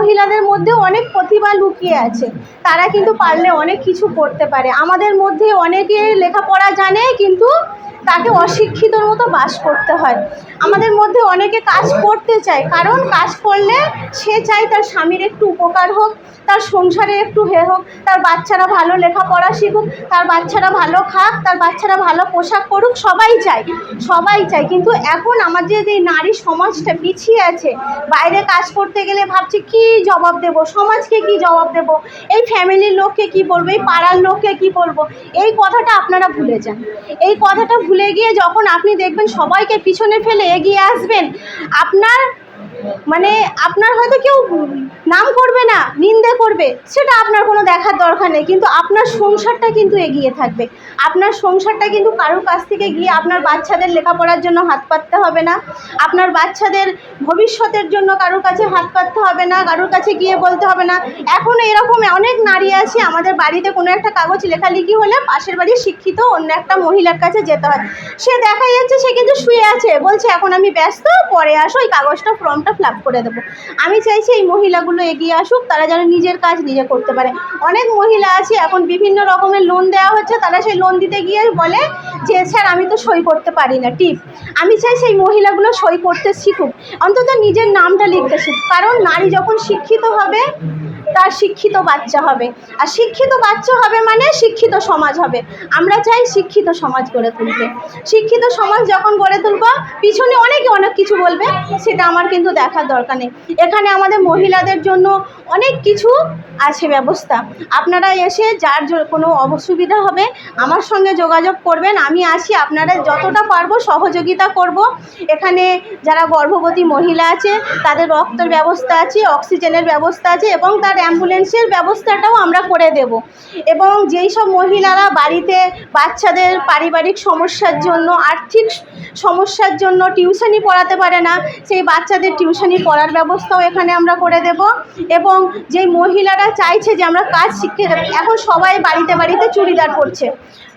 মহিলাদের মধ্যে অনেক প্রতিভা লুকিয়ে আছে। তারা কিন্তু পারলে অনেক কিছু করতে পারে। আমাদের মধ্যে অনেকে লেখাপড়া জানে, কিন্তু তাকে অশিক্ষিতর মতো বাস করতে হয়। আমাদের মধ্যে অনেকে কাজ করতে চায়, কারণ কাজ করলে সে চায় তার স্বামীর একটু উপকার হোক, তার সংসারে একটু হে হোক, তার বাচ্চারা ভালো লেখাপড়া শিখুক, তার বাচ্চারা ভালো খাক, তার বাচ্চারা ভালো পোশাক পরুক, সবাই চায় সবাই চায়। কিন্তু এখন আমাদের যে নারী সমাজটা পিছিয়ে আছে, বাইরে কাজ করতে গেলে ভাবছে কি জবাব দেব? সমাজকে কি জবাব দেব? এই ফ্যামিলির লোককে কি বলব? এই পাড়ার লোককে কি বলব? এই কথাটা আপনারা ভুলে যান। এই কথাটা ভুলে গিয়ে যখন আপনি দেখবেন সবাইকে পিছনে ফেলে এগিয়ে আসবেন, আপনার মানে আপনার হয়তো কেউ নাম করবে না, নিন্দে করবে, সেটা আপনার কোনো দেখার দরকার নেই, কিন্তু আপনার সংসারটা কিন্তু এগিয়ে থাকবে। আপনার সংসারটা কিন্তু কারোর কাছ থেকে গিয়ে আপনার বাচ্চাদের লেখাপড়ার জন্য হাত পাততে হবে না, আপনার বাচ্চাদের ভবিষ্যতের জন্য কারোর কাছে হাত পাততে হবে না, কারোর কাছে গিয়ে বলতে হবে না। এখন এরকম অনেক নারী আছে, আমাদের বাড়িতে কোনো একটা কাগজ লেখালেখি হলে পাশের বাড়ির শিক্ষিত অন্য একটা মহিলার কাছে যেতে হয়। সে দেখা যাচ্ছে সে কিন্তু শুয়ে আছে, বলছে, এখন আমি ব্যস্ত, পরে আসো ওই কাগজটা ফর্মটা ফিল করে দেবো। আমি চাইছি এই মহিলাগুলো এগিয়ে আসুক, তারা যেন নিজের কাজ নিজে করতে পারে। অনেক মহিলা আছে, এখন বিভিন্ন রকমের লোন দেওয়া হচ্ছে, তারা সেই লোন দিতে গিয়ে বলে যে, স্যার, আমি তো সই করতে পারি না। টিপ। আমি চাই সেই মহিলাগুলো সই করতে শিখুক, অন্তত নিজের নামটা লিখতে শিখুক। কারণ নারী যখন শিক্ষিত হবে তার শিক্ষিত বাচ্চা হবে। আর শিক্ষিত বাচ্চা হবে মানে শিক্ষিত সমাজ হবে। আমরা চাই শিক্ষিত সমাজ গড়ে তুলতে। শিক্ষিত সমাজ যখন গড়ে তুলব, পিছনে অনেকে অনেক কিছু বলবে, সেটা আমার কিন্তু দেখার দরকার নেই। এখানে আমাদের মহিলাদের জন্য অনেক কিছু আছে ব্যবস্থা। আপনারা এসে যার কোনো অসুবিধা হবে, আমার সঙ্গে যোগাযোগ করবেন। আমি আছি, আপনারা যতটা পারব সহযোগিতা করব। এখানে যারা গর্ভবতী মহিলা আছে, তাদের রক্তের ব্যবস্থা আছে, অক্সিজেনের ব্যবস্থা আছে এবং তার অ্যাম্বুলেন্সের ব্যবস্থাটাও আমরা করে দেব। এবং যেই সব মহিলারা বাড়িতে বাচ্চাদের পারিবারিক সমস্যার জন্য, আর্থিক সমস্যার জন্য টিউশনি পড়াতে পারে না, সেই বাচ্চাদের টিউশনি পড়ার ব্যবস্থাও এখানে আমরা করে দেব। এবং যেই মহিলারা চাইছে যে আমরা কাজ শিখে এখন সবাই বাড়িতে বাড়িতে চুড়িদার পরছে।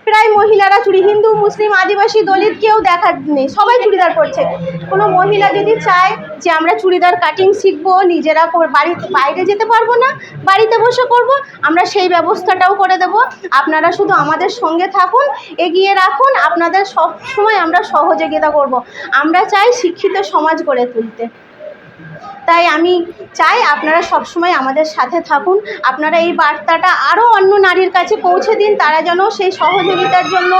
প্রায় মহিলারা চুড়ি হিন্দু, মুসলিম, আদিবাসী, দলিত কেউ দেখা নেই। সবাই চুড়িদার পরছে কোনো মহিলা যদি চায় যে আমরা চুড়িদার কাটিং শিখব, নিজেরা বাড়িতে বাইরে যেতে পারব না, বাড়িতে বসে করব, আমরা সেই ব্যবস্থাটাও করে দেব। আপনারা শুধু আমাদের সঙ্গে থাকুন, এগিয়ে রাখুন, আপনাদের সব সময় আমরা সহযোগিতা করব। আমরা চাই শিক্ষিত সমাজ গড়ে তুলতে। তাই আমি চাই আপনারা সবসময় আমাদের সাথে থাকুন। আপনারা এই বার্তাটা আরও অন্য নারীর কাছে পৌঁছে দিন, তারা যেন সেই সহযোগিতার জন্য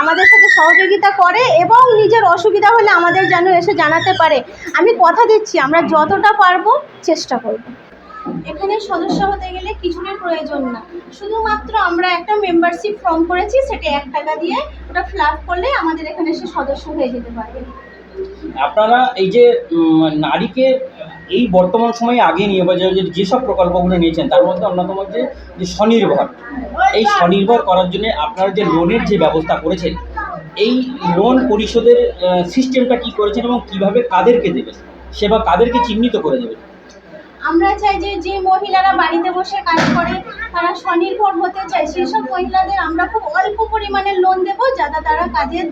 আমাদের সাথে সহযোগিতা করে এবং নিজের অসুবিধা হলে আমাদের যেন এসে জানাতে পারে। আমি কথা দিচ্ছি, আমরা যতটা পারব চেষ্টা করব। এখানে সদস্য হতে গেলে কিছুর প্রয়োজন না। শুধুমাত্র আমরা একটা মেম্বারশিপ ফর্ম করেছি, সেটা এক টাকা দিয়ে ওটা ফিল করলে আমাদের এখানে সে সদস্য হয়ে যেতে পারবে। আপনারা এই যে নারীকে এই বর্তমান সময়ে আগে নিয়ে বা যেসব প্রকল্পগুলো নিয়েছেন, তার মধ্যে অন্যতম হচ্ছে যে স্বনির্ভর, এই স্বনির্ভর করার জন্য আপনারা যে লোনের যে ব্যবস্থা করেছেন, এই লোন পরিশোধের সিস্টেমটা কি করেছেন এবং কীভাবে কাদেরকে দেবেন? সেবা কাদেরকে চিহ্নিত করে দেবেন? আমরা চাই যে যে মহিলারা বাড়িতে বসে কাজ করে তারা স্বনির্ভর হতে চায় সেসব মহিলাদের আমরা খুব অল্প পরিমাণে লোন দেব যাতে তারা কাজের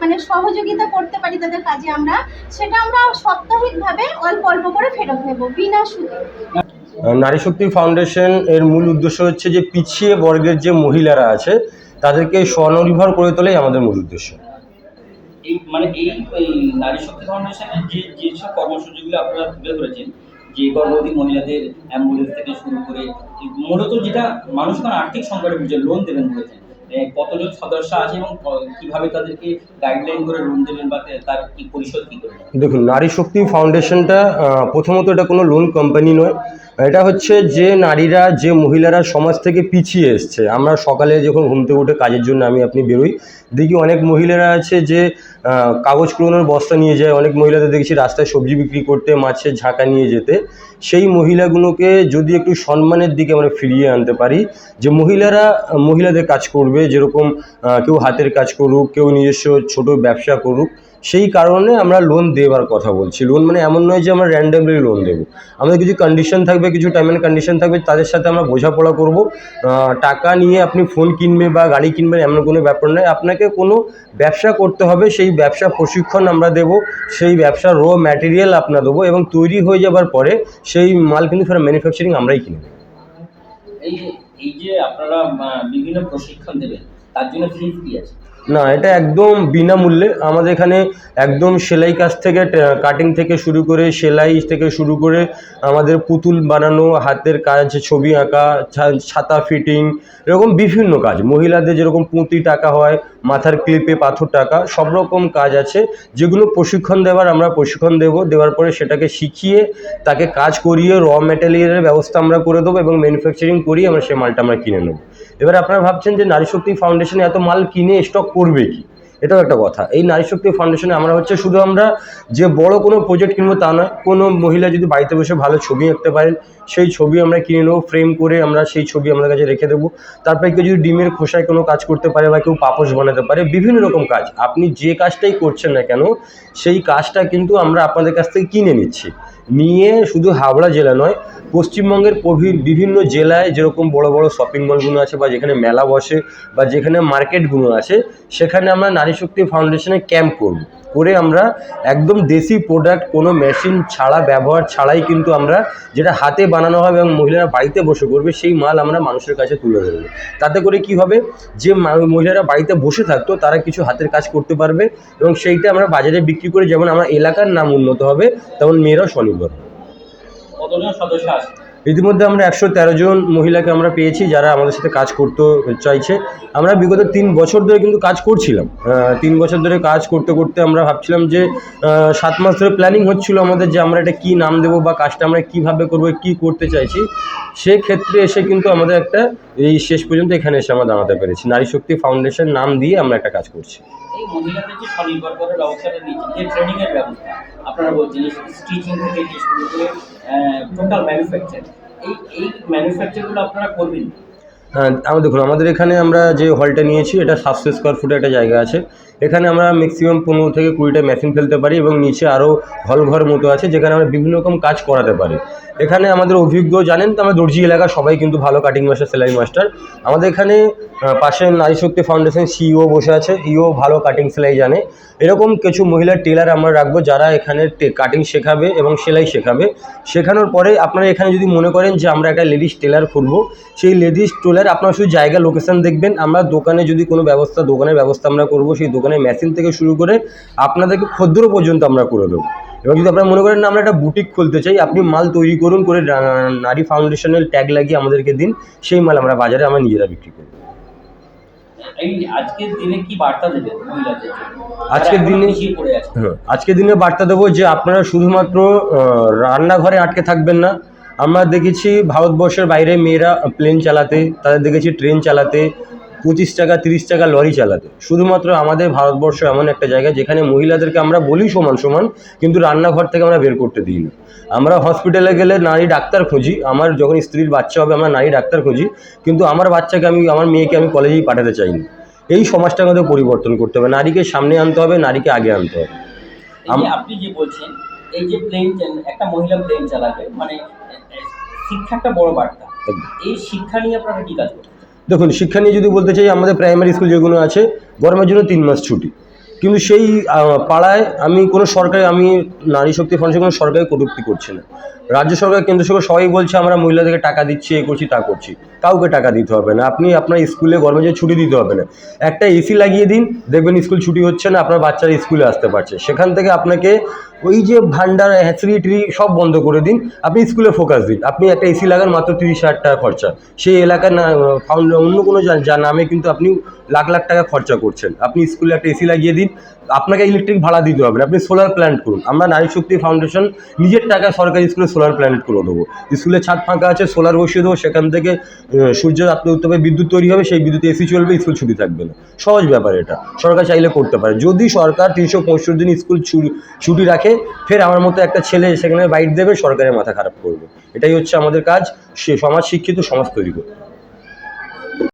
মানে সহযোগিতা করতে পারি তাদের কাজে আমরা। সেটা আমরা সাপ্তাহিকভাবে অল্প অল্প করে ফেরত নেব বিনা সুদে। নারী শক্তি ফাউন্ডেশন এর মূল উদ্দেশ্য হচ্ছে যে পিছিয়ে বর্গের যে মহিলারা আছে তাদেরকে স্বনির্ভর করে তোলাই আমাদের মূল উদ্দেশ্য। এই মানে এই এই নারী শক্তি ফাউন্ডেশনের যে যেসব কর্মসূচিগুলো আপনারা তুলে ধরেছেন যে গর্ভবতী মহিলাদের অ্যাম্বুলেন্স থেকে শুরু করে মূলত যেটা মানুষ এখন আর্থিক সংকটে বুঝে লোন দেবেন বলেছেন। কতজন সদস্য আছে এবং কীভাবে তাদেরকে গাইডলাইন করে লোন দেবেন বা তার কি পরিশোধ কি করবেন? দেখুন, নারী শক্তি ফাউন্ডেশনটা প্রথমত এটা কোনো লোন কোম্পানি নয়। এটা হচ্ছে যে নারীরা, যে মহিলারা সমাজ থেকে পিছিয়ে এসছে। আমরা সকালে যখন ঘুম থেকে উঠে কাজের জন্য আমি, আপনি বেরোই, দেখি অনেক মহিলারা আছে যে কাগজ কুড়োনোর বস্তা নিয়ে যায়। অনেক মহিলাদের দেখছি রাস্তায় সবজি বিক্রি করতে, মাছের ঝাঁকা নিয়ে যেতে। সেই মহিলাগুলোকে যদি একটু সম্মানের দিকে আমরা ফিরিয়ে আনতে পারি, যে মহিলারা, মহিলাদের কাজ করবে, যেরকম কেউ হাতের কাজ করুক, কেউ নিজস্ব ছোট ব্যবসা করুক সেই কারণে আমরা লোন দেওয়ার কথা বলছি। লোন মানে এমন নয় যে আমরা র্যান্ডামলি লোন দেবো। আমাদের কিছু কন্ডিশন থাকবে, কিছু টাইম অ্যান্ড কন্ডিশন থাকবে, তাদের সাথে আমরা বোঝাপড়া করব। টাকা নিয়ে আপনি ফোন কিনবে বা গাড়ি কিনবেন এমন কোনো ব্যাপার নয়। আপনাকে কোনো ব্যবসা করতে হবে, সেই ব্যবসা প্রশিক্ষণ আমরা দেবো, সেই ব্যবসার র ম্যাটেরিয়াল আপনার দেবো এবং তৈরি হয়ে যাবার পরে সেই মাল কিন্তু ফের ম্যানুফ্যাকচারিং আমরাই কিনে দেবো এই যে এই যে আপনারা বিভিন্ন প্রশিক্ষণ দেবেন তার জন্য আছে? না, এটা একদম বিনামূল্যে। আমাদের এখানে একদম সেলাই কাজ থেকে কাটিং থেকে শুরু করে, সেলাই থেকে শুরু করে আমাদের পুতুল বানানো, হাতের কাজ, ছবি আঁকা ছাতা ফিটিং এরকম বিভিন্ন কাজ। মহিলাদের যেরকম পুঁতি টাকা হয়, মাথার ক্লিপে পাথর টাকা, সব রকম কাজ আছে। যেগুলো প্রশিক্ষণ দেওয়ার, আমরা প্রশিক্ষণ দেব। দেওয়ার পরে সেটাকে শিখিয়ে, তাকে কাজ করিয়ে র ম্যাটেরিয়ালের ব্যবস্থা আমরা করে দেবো এবং ম্যানুফ্যাকচারিং করিয়ে আমরা সেই মালটা আমরা কিনে নেব। এবার আপনারা ভাবছেন যে নারী শক্তি ফাউন্ডেশনে এত মাল কিনে স্টক করবে কি? এটাও একটা কথা। এই নারী শক্তি ফাউন্ডেশনে আমরা হচ্ছে শুধু আমরা যে বড় কোনো প্রজেক্ট কিনবো তা নয়, কোনো মহিলা যদি বাড়িতে বসে ভালো ছবি আঁকতে পারেন, সেই ছবি আমরা কিনে নেব ফ্রেম করে আমরা সেই ছবি আমাদের কাছে রেখে দেবো। তারপরে কেউ যদি ডিমের খোসায় কোনো কাজ করতে পারে বা কেউ পাপোশ বানাতে পারে, বিভিন্ন রকম কাজ। আপনি যে কাজটাই করছেন না কেন, সেই কাজটা কিন্তু আমরা আপনাদের কাছ থেকে কিনে নিচ্ছি। নিয়ে শুধু হাওড়া জেলা নয় পশ্চিমবঙ্গের বিভিন্ন জেলায় যেরকম বড় বড় শপিং মলগুলো আছে বা যেখানে মেলা বসে বা যেখানে মার্কেটগুলো আছে, সেখানে আমরা নারী শক্তি ফাউন্ডেশনে ক্যাম্প করব। করে আমরা একদম দেশি প্রোডাক্ট কোনো মেশিন ছাড়া, ব্যবহার ছাড়াই কিন্তু আমরা যেটা হাতে বানানো হবে এবং মহিলারা বাড়িতে বসে করবে, সেই মাল আমরা মানুষের কাছে তুলে ধরবো। তাতে করে কি হবে? যে মহিলারা বাড়িতে বসে থাকতো, তারা কিছু হাতের কাজ করতে পারবে এবং সেইটা আমরা বাজারে বিক্রি করে, যেমন আমার এলাকার নাম উন্নত হবে, তেমন মেয়েরাও স্বনির্ভর হবে। ইতিমধ্যে আমরা একশো তেরো জন মহিলাকে আমরা পেয়েছি যারা আমাদের সাথে কাজ করতে চাইছে। আমরা বিগত তিন বছর ধরে কিন্তু কাজ করছিলাম। তিন বছর ধরে কাজ করতে করতে আমরা ভাবছিলাম যে সাত মাস ধরে প্ল্যানিং হচ্ছিল আমাদের যে আমরা এটা কী নাম দেবো বা কাজটা আমরা কীভাবে করব, কী করতে চাইছি। সেক্ষেত্রে এসে কিন্তু আমাদের একটা এই শেষ পর্যন্ত এখানে এসে আমরা দাঁড়াতে পেরেছি। নারী শক্তি ফাউন্ডেশন নাম দিয়ে আমরা একটা কাজ করছি। এই মহিলাদের যে স্বনির্ভর করার ব্যবস্থাটা নিয়েছেন যে ট্রেনিং এর ব্যবস্থা, আপনারা বলছেন স্টিচিং থেকে যে শুরু করে টোটাল ম্যানুফ্যাকচার এই এই ম্যানুফ্যাকচারগুলো আপনারা করবেন? হ্যাঁ আমার দেখুন, আমাদের এখানে আমরা যে হলটা নিয়েছি, এটা সাতশো স্কোয়ার ফুটে একটা জায়গা আছে। এখানে আমরা ম্যাক্সিমাম পনেরো থেকে কুড়িটা মেশিন ফেলতে পারি এবং নিচে আরও হল ঘর মতো আছে, যেখানে আমরা বিভিন্ন রকম কাজ করাতে পারি। এখানে আমাদের অভিজ্ঞ জানেন তো আমরা দর্জি এলাকা সবাই কিন্তু ভালো কাটিং মাস্টার সেলাই মাস্টার আমাদের এখানে পাশে নারী শক্তি ফাউন্ডেশন সিইও বসে আছে ইও ভালো কাটিং সেলাই জানে। এরকম কিছু মহিলা টেলার আমরা রাখব যারা এখানে কাটিং শেখাবে এবং সেলাই শেখাবে। শেখানোর পরে আপনারা এখানে যদি মনে করেন যে আমরা একটা লেডিস টেলার খুলবো, সেই লেডিস টেলার আপনারা শুধু জায়গা লোকেশন দেখবেন। আমরা দোকানে যদি কোনো ব্যবস্থা, দোকানের ব্যবস্থা আমরা করব, সেই দোকানের মেশিন থেকে শুরু করে আপনাদেরকে ক্ষুদ্র পর্যন্ত আমরা করে দেবো। এবার যদি আপনারা মনে করেন না আমরা একটা বুটিক খুলতে চাই আপনি মাল তৈরি করুন করে নারী ফাউন্ডেশনের ট্যাগ লাগিয়ে আমাদেরকে দিন সেই মাল আমরা বাজারে আমরা নিজেরা বিক্রি করব এই আজকের দিনে কি বার্তা দেবেন মহিলাদের আজকের দিনে- পিছিয়ে পড়ে আছে? হ্যাঁ আজকের দিনে বার্তা দেবো যে আপনারা শুধুমাত্র রান্নাঘরে আটকে থাকবেন না। আমরা দেখেছি ভারতবর্ষের বাইরে মেয়েরা প্লেন চালাতে তাদের দেখেছি ট্রেন চালাতে পঁচিশ টাকা তিরিশ টাকা লরি চালাতে। শুধুমাত্র আমাদের ভারতবর্ষ এমন একটা জায়গা যেখানে মহিলাদেরকে আমরা বলি সমান সমান কিন্তু রান্নাঘর থেকে আমরা বের করতে দিই না আমরা হসপিটালে গেলে নারী ডাক্তার খুঁজি আমার যখন স্ত্রীর বাচ্চা হবে আমরা নারী ডাক্তার খুঁজি কিন্তু আমার বাচ্চাকে আমি আমার মেয়েকে আমি কলেজেই পাঠাতে চাই না এই সমাজটাকে আমাদের পরিবর্তন করতে হবে। নারীকে সামনে আনতে হবে নারীকে আগে আনতে হবে। আপনি যে বলছেন এই যে প্লেন একটা মহিলা প্লেন চালাবে মানে শিক্ষা একটা বড় বার্তা। এই শিক্ষা নিয়ে আপনারা কি কাজ করছেন? দেখুন, শিক্ষা নিয়ে যদি বলতে চাই, আমাদের প্রাইমারি স্কুল যেগুলো আছে, গরমের জন্য তিন মাস ছুটি। কিন্তু সেই পাড়ায় আমি কোনো সরকারি, আমি নারী শক্তি ফান্ডে কোনো সরকারি কটূক্তি করছি না। রাজ্য সরকার, কেন্দ্র সরকার সবাই বলছে, আমরা মহিলাদেরকে টাকা দিচ্ছি, এ করছি, তা করছি। কাউকে টাকা দিতে হবে না। আপনি আপনার স্কুলে জন্য ছুটি দিতে হবে না। একটা এসি লাগিয়ে দিন, দেখবেন স্কুল ছুটি হচ্ছে না, আপনার বাচ্চারা স্কুলে আসতে পারছে। সেখান থেকে আপনাকে ওই যে ভান্ডার হ্যাচরি টিরি সব বন্ধ করে দিন। আপনি স্কুলে ফোকাস দিন। আপনি একটা এসি লাগান মাত্র তিরিশ হাজার টাকা খরচা। সেই এলাকার না ফাউন্ড অন্য কোনো যা নামে কিন্তু আপনি লাখ লাখ টাকা খরচা করছেন। আপনি স্কুলে একটা এসি লাগিয়ে দিন। আপনাকে ইলেকট্রিক ভাড়া দিতে হবে না। আপনি সোলার প্ল্যান্ট করুন। আমরা নারী শক্তি ফাউন্ডেশন নিজের টাকা সরকারি স্কুলে সোলার প্ল্যান্ট করে দেবো। স্কুলে ছাদ ফাঁকা আছে সোলার বসিয়ে দেবো। সেখান থেকে আহ, সূর্যের আপনি উত্তর বিদ্যুৎ তৈরি হবে সেই বিদ্যুৎ এসি চলবে স্কুল ছুটি থাকবে না। সহজ ব্যাপার এটা। সরকার চাইলে করতে পারে। যদি সরকার তিনশো পঁয়ষট্টি দিন স্কুল ছুটি রাখে ফের আমার মতো একটা ছেলে সেখানে বাইট দেবে সরকারের মাথা খারাপ করবে। এটাই হচ্ছে আমাদের কাজ সে সমাজ শিক্ষিত সমাজ তৈরি করবে।